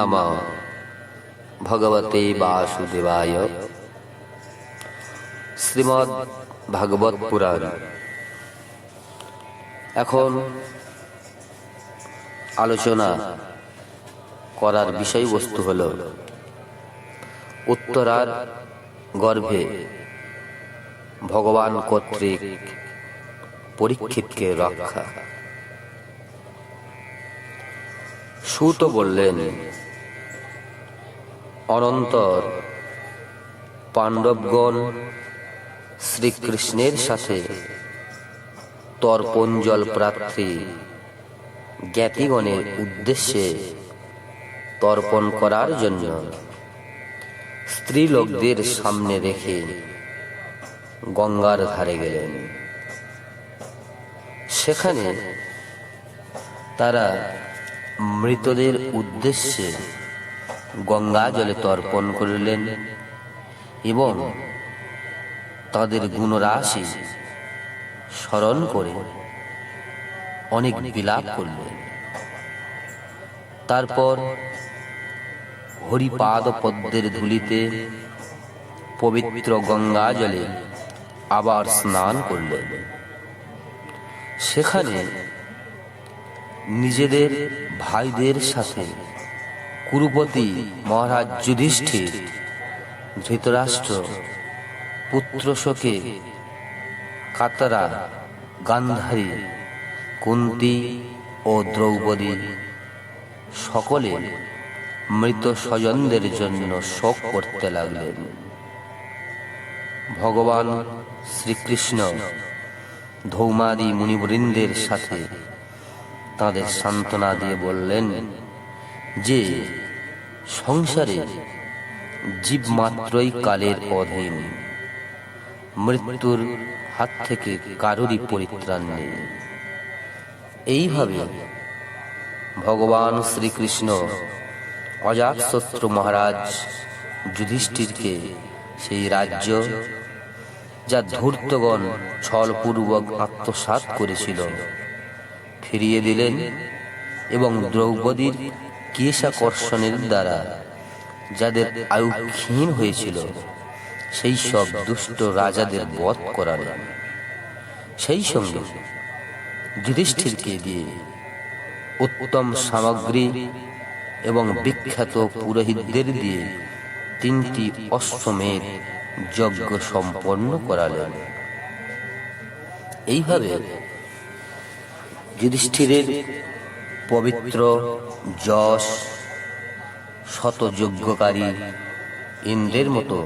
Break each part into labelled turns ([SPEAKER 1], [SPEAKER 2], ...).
[SPEAKER 1] নম ভগবতে বাসুদেবায় শ্রীমদ্ ভাগবত পুরাণ এখন আলোচনা করার বিষয়বস্তু হল উত্তরার গর্ভে ভগবান কর্তৃক পরীক্ষিতকে রক্ষা। সুত বললেন অনন্তর পাণ্ডবগণ শ্রীকৃষ্ণের সাথে তর্পণ প্রার্থী জ্ঞাতিগণের উদ্দেশ্যে তর্পণ করার জন্য স্ত্রীলোকদের সামনে রেখে গঙ্গার ধারে গেলেন। সেখানে তারা মৃতদের উদ্দেশ্যে গঙ্গা জলে তর্পণ করিলেন এবং তাদের গুণরাশি স্মরণ করে অনেক বিলাপ করলেন। তারপর হরিপাদ পদ্মের ধুলিতে পবিত্র গঙ্গা জলে আবার স্নান করলেন। সেখানে নিজেদের ভাইদের সাথে কুরুপতি মহারাজ যুধিষ্ঠির, ধৃতরাষ্ট্র, পুত্র শোকে, কাতারা, গান্ধারী, কুন্তি ও দ্রৌপদী, সকলে মৃত স্বজনদের জন্য শোক করতে লাগলেন। ভগবান শ্রীকৃষ্ণ ধৌমাদি মুনিবৃন্দের সাথে তাদের সান্ত্বনা দিয়ে বললেন যে সংসারে জীব মাত্রই কালের অধীন, মৃত্যুর হাত থেকে কারোরই পরিত্রাণ নেই। এইভাবে ভগবান শ্রীকৃষ্ণ অজাতশত্রু মহারাজ যুধিষ্ঠিরকে সেই রাজ্য যা ধূর্তগণ ছলপূর্বক আত্মসাত করেছিল, ফিরিয়ে দিলেন এবং দ্রৌপদীর কেশাকর্ষণের দ্বারা যাদের আয়ু ক্ষীণ হয়েছিল, সেই সব দুষ্ট রাজাদের বধ করালেন সেই সঙ্গে যুধিষ্ঠিরকে দিয়ে উত্তম সামগ্রী এবং বিখ্যাত পুরোহিতদের দিয়ে তিনটি অশ্বমেধ যজ্ঞ সম্পন্ন করালেন। এইভাবে যুধিষ্ঠিরের পবিত্র যশ শত যজ্ঞকারী ইন্দ্রের মতো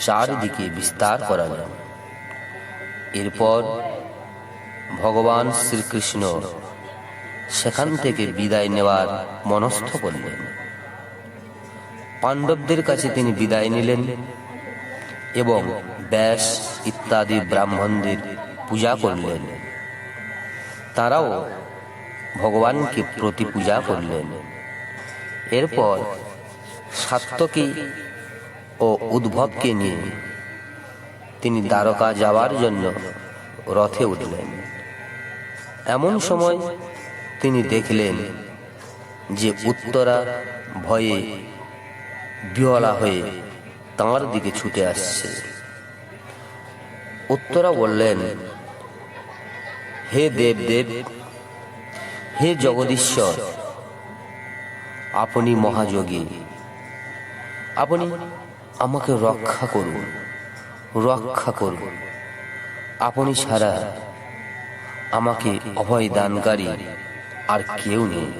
[SPEAKER 1] চারিদিকে বিস্তার করালেন এরপর ভগবান শ্রীকৃষ্ণ সেখান থেকে বিদায় নেওয়ার মনস্থ করলেন। পাণ্ডবদের কাছে তিনি বিদায় নিলেন এবং ব্যাস ইত্যাদি ব্রাহ্মণদের পূজা করলেন। তারাও ভগবানকে প্রতি পূজা করলেন। এরপর সাত্যকী ও উদ্ভবকে নিয়ে তিনি দ্বারকা যাওয়ার জন্য রথে উঠলেন। এমন সময় তিনি দেখলেন যে উত্তরা ভয়ে বিহলা হয়ে তাঁর দিকে ছুটে আসছে। উত্তরা বললেন, হে দেব দেব হে জগদীশ্বর, আপনি মহাযোগী। আপনি আমাকে রক্ষা করুন রক্ষা করুন। আপনি ছাড়া আমাকে অভয় দানকারী আর কেউ নেই।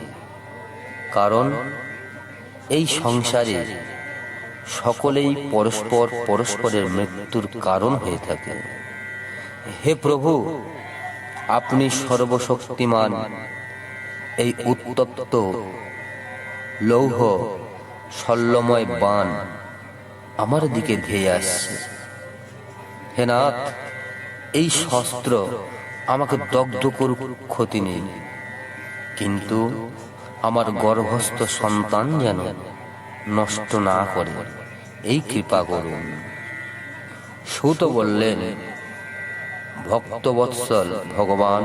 [SPEAKER 1] কারণ এই সংসারে সকলেই পরস্পর পরস্পরের মৃত্যুর কারণ হয়ে থাকে। হে প্রভু, আপনি সর্বশক্তিমান এই উত্তপ্ত লৌহ শল্যময় বান আমার দিকে ধেয়ে আসছে। হে নাথ, এই শস্ত্র আমাকে দগ্ধ করুক ক্ষতি নেই। কিন্তু আমার গর্ভস্থ সন্তান যেন নষ্ট না করে, এই কৃপা করুন। সুত বললেন, ভক্তবৎসল ভগবান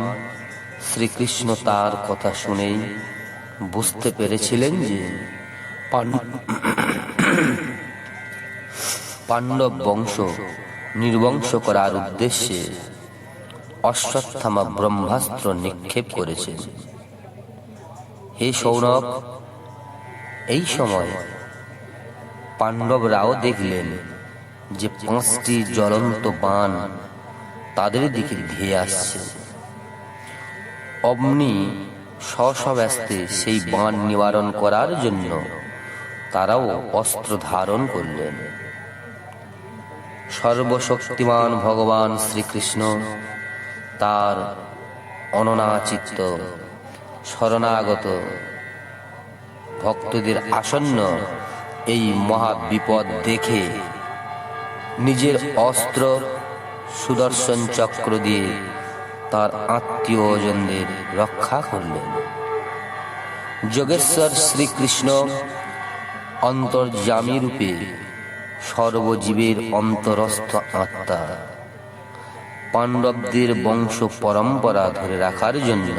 [SPEAKER 1] শ্রীকৃষ্ণ তার কথা শুনেই বুঝতে পেরেছিলেন যে পাণ্ডব বংশ নির্বংশ করার উদ্দেশ্যে অশ্বত্থামা ব্রহ্মাস্ত্র নিক্ষেপ করেছে। হে সৌরভ, এই সময় পাণ্ডবরাও দেখলেন যে পাঁচটি জ্বলন্ত বান তাদের দিকে ধেয়ে আসছে। অমনি স্বস্বব্যস্তে সেই বাণ নিবারণ করার জন্য তারাও অস্ত্র ধারণ করলেন। সর্বশক্তিমান ভগবান শ্রীকৃষ্ণ তার অননাচিত্ত শরণাগত ভক্তদের আসন্ন এই মহা বিপদ দেখে নিজের অস্ত্র সুদর্শন চক্র দিয়ে তার আত্মীয়জনদের রক্ষা করলেন। যোগেশ্বর শ্রীকৃষ্ণ অন্তর্যামী রূপে সর্বজীবের অন্তরস্থ আত্মা পাণ্ডবদের বংশ পরম্পরা ধরে রাখার জন্য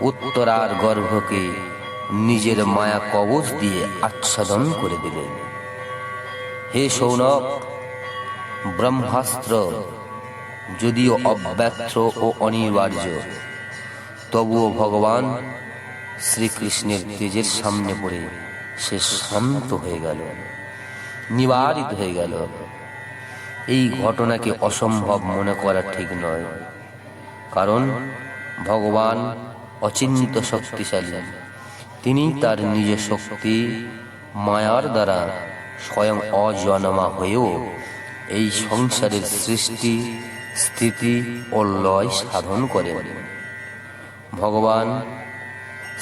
[SPEAKER 1] উত্তরার গর্ভকে নিজের মায়া কবচ দিয়ে আচ্ছাদন করে দিলেন। হে সৌনক, ব্রহ্মাস্ত্র যদিও অব্যর্থ ও অনিবার্য, তবুও ভগবান শ্রীকৃষ্ণের তেজের সামনে পড়ে সে শান্ত হয়ে গেল, নিবারিত হয়ে গেল। এই ঘটনাকে অসম্ভব মনে করা ঠিক নয়, কারণ ভগবান অচিন্ত শক্তিশালী। তিনি তার নিজ শক্তি মায়ার দ্বারা স্বয়ং অজন্মা হয়েও এই সংসারের সৃষ্টি স্থিতি ও লয় সাধন করেন। ভগবান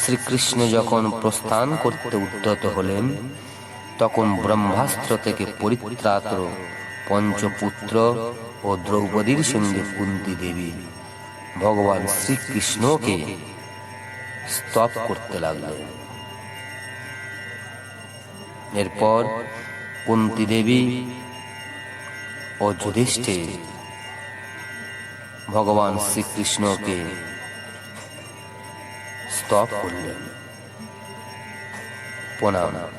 [SPEAKER 1] শ্রীকৃষ্ণ যখন প্রস্থান করতে উদ্যত হলেন, তখন ব্রহ্মাস্ত্র থেকে পরিত্রাত পঞ্চপুত্র ও দ্রৌপদীর সঙ্গে কুন্তি দেবী ভগবান শ্রীকৃষ্ণকে স্তব করতে লাগলেন। এরপর কুন্তি দেবী ও যুধিষ্ঠির ভগবান শ্রীকৃষ্ণকে স্তব করলেন। প্রণাম।